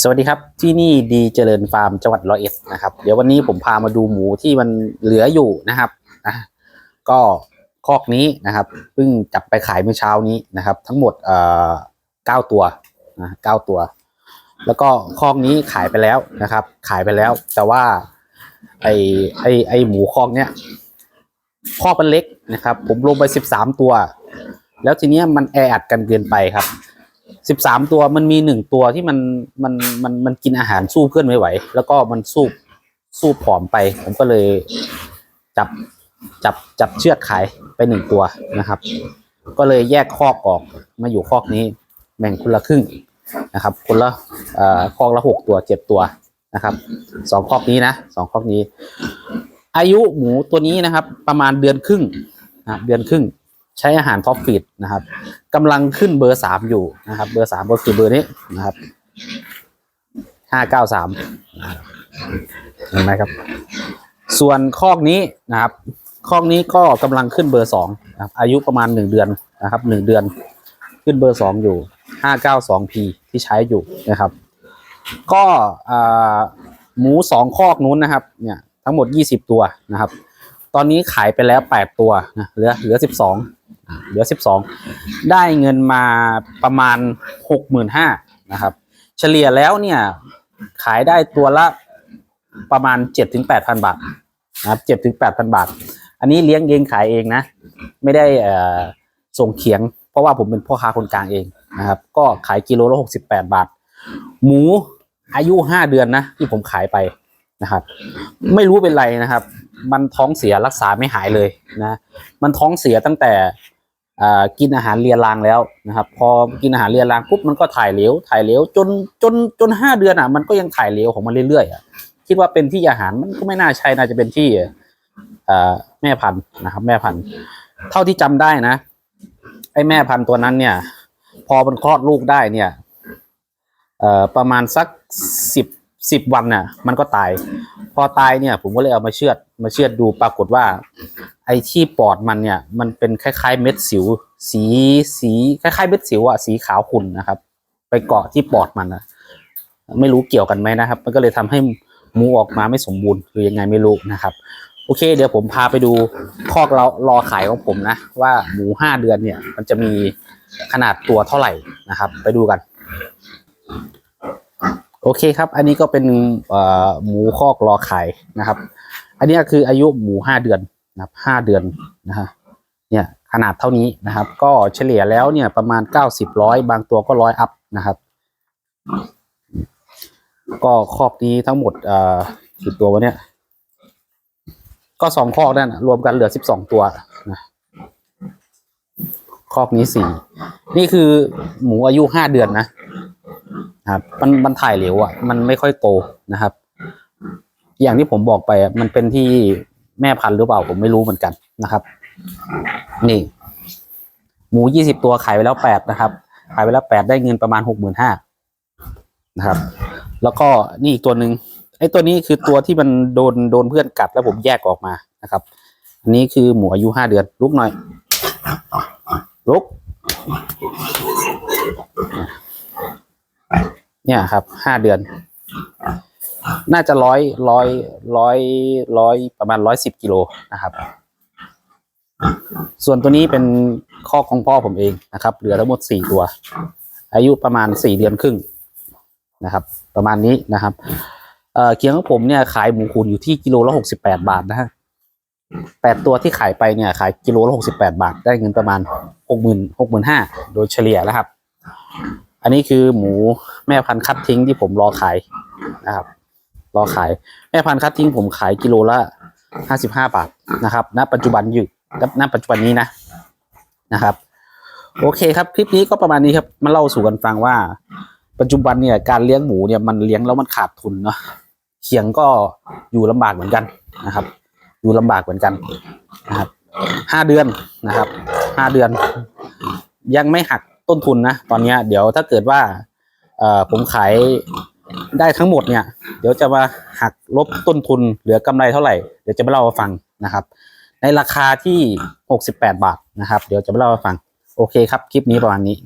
สวัสดีครับที่นี่ดีเจริญฟาร์มจังหวัดร้อยเอ็ดนะครับ เดี๋ยววันนี้ผมพามาดูหมูที่มันเหลืออยู่นะครับอะก็คอกนี้นะครับเพิ่งจับไปขายเมื่อเช้านี้นะครับ ทั้งหมดเอ่อเก้าตัวนะเก้าตัว แล้วก็คอกนี้ขายไปแล้วนะครับ ขายไปแล้ว แต่ว่าไอไอไอหมูคอกเนี้ยคอกมันเล็กนะครับ ผมลงไปสิบสามตัว แล้วทีเนี้ยมันแออัดกันเกินไปครับ สิบสามตัวมันมีหนึ่งตัวที่มันมันมันมันกินอาหารสู้เพื่อนไม่ไหว แล้วก็มันสู้สู้ผอมไป ผมก็เลยจับจับจับเชือกขายไปหนึ่งตัวนะครับ ก็เลยแยกคอกออกมาอยู่คอกนี้แบ่งคนละครึ่งนะครับ คนละเอ่อคอกละหกตัวเจ็ดตัวนะครับสองคอกนี้นะสองคอกนี้ อายุหมูตัวนี้นะครับ ประมาณเดือนครึ่งนะเดือนครึ่ง ใช้อาหารท็อปฟีดนะครับกำลังขึ้นเบอร์สามอยู่นะครับ เบอร์สามก็คือเบอร์นี้นะครับห้าเก้าสามเห็นไหมครับ ส่วนคอกนี้นะครับคอกนี้ก็กำลังขึ้นเบอร์สองนะครับอายุประมาณหนึ่งเดือนนะครับหนึ่งเดือนขึ้นเบอร์สองอยู่ห้าเก้าสองพีที่ใช้อยู่นะครับ ก็หมูสองคอกนู้นนะครับ เนี่ยทั้งหมดยี่สิบตัวนะครับ ตอนนี้ขายไปแล้วแปดตัวนะเหลือเหลือสิบสองเหลือสิบสองได้เงินมาประมาณหกหมื่นห้านะครับ เฉลี่ยแล้วเนี่ยขายได้ตัวละประมาณเจ็ดถึงแปดพันบาทนะครับเจ็ดถึงแปดพันบาท อันนี้เลี้ยงเองขายเองนะ ไม่ได้ส่งเขียง เพราะว่าผมเป็นพ่อค้าคนกลางเองนะครับ ก็ขายกิโลละหกสิบแปดบาท หมูอายุห้าเดือนนะที่ผมขายไปนะครับ ไม่รู้เป็นไรนะครับ มันท้องเสียรักษาไม่หายเลยนะ มันท้องเสียตั้งแต่กินอาหารเรียรางแล้วนะครับ พอกินอาหารเรียรางปุ๊บมันก็ถ่ายเหลวถ่ายเหลวจนจนจนห้าเดือนอะ มันก็ยังถ่ายเหลวของมันเรื่อยๆอะคิดว่าเป็นที่อาหารมันก็ไม่น่าใช่น่าจะเป็นที่แม่พันธุ์นะครับ แม่พันธุ์ เท่าที่จำได้นะไอ้แม่พันธุ์ตัวนั้นเนี่ย พอมันคลอดลูกได้เนี่ยประมาณสักสิบ สิบวันน่ะ มันก็ตาย พอตายเนี่ย ผมก็เลยเอามาเชือดมาเชือดดูปรากฏว่า ไอ้ที่ปอดมันเนี่ย มันเป็นคล้าย ๆ เม็ดสิว สีสีคล้ายๆเม็ดสิวอะสีขาวขุ่นนะครับ ไปเกาะที่ปอดมันนะไม่รู้เกี่ยวกันไหมนะครับ มันก็เลยทำให้หมูออกมาไม่สมบูรณ์หรือยังไงไม่รู้นะครับ โอเค เดี๋ยวผมพาไปดูคอกเรารอขายของผมนะ ว่าหมูห้าเดือนเนี่ย มันจะมีขนาดตัวเท่าไหร่นะครับ ไปดูกัน โอเคครับ อันนี้ก็เป็นหมูคอกรอไขายนะครับ อันนี้คืออายุหมูห้าเดือนนะครับห้าเดือนนะฮะเนี่ยขนาดเท่านี้นะครับ ก็เฉลี่ยแล้วเนี่ยประมาณเก้าสิบร้อยบางตัวก็ร้อยอัพนะครับ ก็คอกนี้ทั้งหมดเอ่อกี่ตัววะเนี่ย ก็สองคอกนั่นรวมกันเหลือสิบสองตัวนะคอกนี้สี่นี่คือหมูอายุห้าเดือนนะ นะครับมันมันถ่ายเหลวอะมันไม่ค่อยโตนะครับ อย่างที่ผมบอกไปอะมันเป็นที่แม่พันธุ์หรือเปล่าผมไม่รู้เหมือนกันนะครับ นี่ หมูยี่สิบตัวขายไปแล้วแปดนะครับ ขายไปแล้วแปดได้เงินประมาณหกหมื่นห้านะครับ แล้วก็นี่อีกตัวหนึ่งไอ้ตัวนี้คือตัวที่มันโดนโดนเพื่อนกัดแล้วผมแยกออกมานะครับอันนี้คือหมูอายุห้าเดือนลุกหน่อยลุก เนี่ยครับห้าเดือน น่าจะร้อยร้อยร้อยร้อยประมาณร้อยสิบกิโลนะครับ ส่วนตัวนี้เป็นข้อของพ่อผมเองนะครับ เหลือทั้งหมดสี่ตัว อายุประมาณสี่เดือนครึ่งนะครับ ประมาณนี้นะครับเอ่อเคียงของผมเนี่ยขายหมูคูนอยู่ที่กิโลละหกสิบแปดบาทนะฮะแปดตัวที่ขายไปเนี่ยขายกิโลละหกสิบแปดบาท ได้เงินประมาณหกหมื่นหกหมื่นห้าโดยเฉลี่ยนะครับ อันนี้คือหมูแม่พันธุ์คัดทิ้งที่ผมรอขายนะครับ รอขายแม่พันธุ์คัดทิ้งผมขายกิโลละห้าสิบห้าบาทนะครับ ณ ปัจจุบันอยู่ณปัจจุบันนี้นะนะครับ โอเคครับ คลิปนี้ก็ประมาณนี้ครับมาเล่าสู่กันฟังว่า ปัจจุบันเนี่ยการเลี้ยงหมูเนี่ยมันเลี้ยงแล้วมันขาดทุนเนาะเขียงก็อยู่ลำบากเหมือนกันนะครับ อยู่ลำบากเหมือนกันนะครับห้าเดือนนะครับห้าเดือน ยังไม่หัก ต้นทุนนะตอนนี้เดี๋ยวถ้าเกิดว่าเออผมขายได้ทั้งหมดเนี่ย เดี๋ยวจะมาหักลบต้นทุนเหลือกำไรเท่าไหร่เดี๋ยวจะมาเล่าให้ฟังนะครับ ในราคาที่ 68 บาทนะครับ เดี๋ยวจะมาเล่าให้ฟังโอเคครับ คลิปนี้ประมาณนี้